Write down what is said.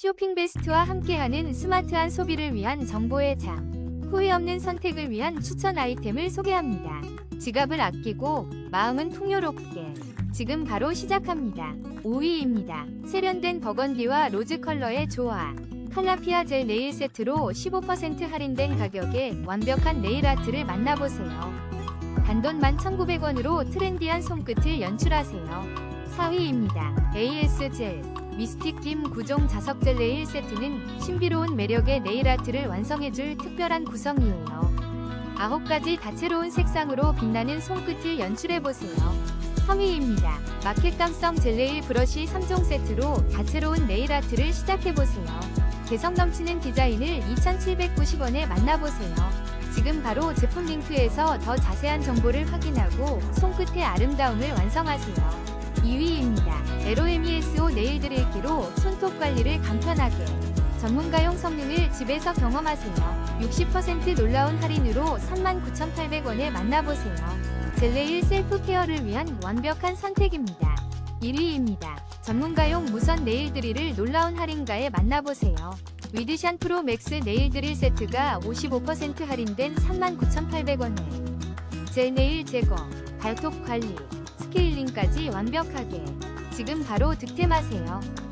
쇼핑 베스트와 함께하는 스마트한 소비를 위한 정보의 장. 후회 없는 선택을 위한 추천 아이템을 소개합니다. 지갑을 아끼고 마음은 풍요롭게. 지금 바로 시작합니다. 5위입니다. 세련된 버건디와 로즈 컬러의 조화. 칼라피아 젤 네일 세트로 15% 할인된 가격에 완벽한 네일 아트를 만나보세요. 단돈 11,900원으로 트렌디한 손끝을 연출하세요. 4위입니다. AS 젤. 미스틱 김 구종 자석 젤 네일 세트는 신비로운 매력의 네일 아트를 완성해줄 특별한 구성이에요. 9가지 다채로운 색상으로 빛나는 손끝을 연출해보세요. 3위입니다. 마켓 감성 젤 네일 브러쉬 3종 세트로 다채로운 네일 아트를 시작해보세요. 개성 넘치는 디자인을 2,790원에 만나보세요. 지금 바로 제품 링크에서 더 자세한 정보를 확인하고 손끝의 아름다움을 완성하세요. 2위입니다. LOMESO 네일 드릴기로 손톱 관리를 간편하게 전문가용 성능을 집에서 경험하세요. 60% 놀라운 할인으로 39,800원에 만나보세요. 젤네일 셀프 케어를 위한 완벽한 선택입니다. 1위입니다. 전문가용 무선 네일 드릴을 놀라운 할인가에 만나보세요. 위드샨 프로 맥스 네일 드릴 세트가 55% 할인된 39,800원에 젤 네일 제거, 발톱 관리, 스케일링까지 완벽하게 지금 바로 득템하세요.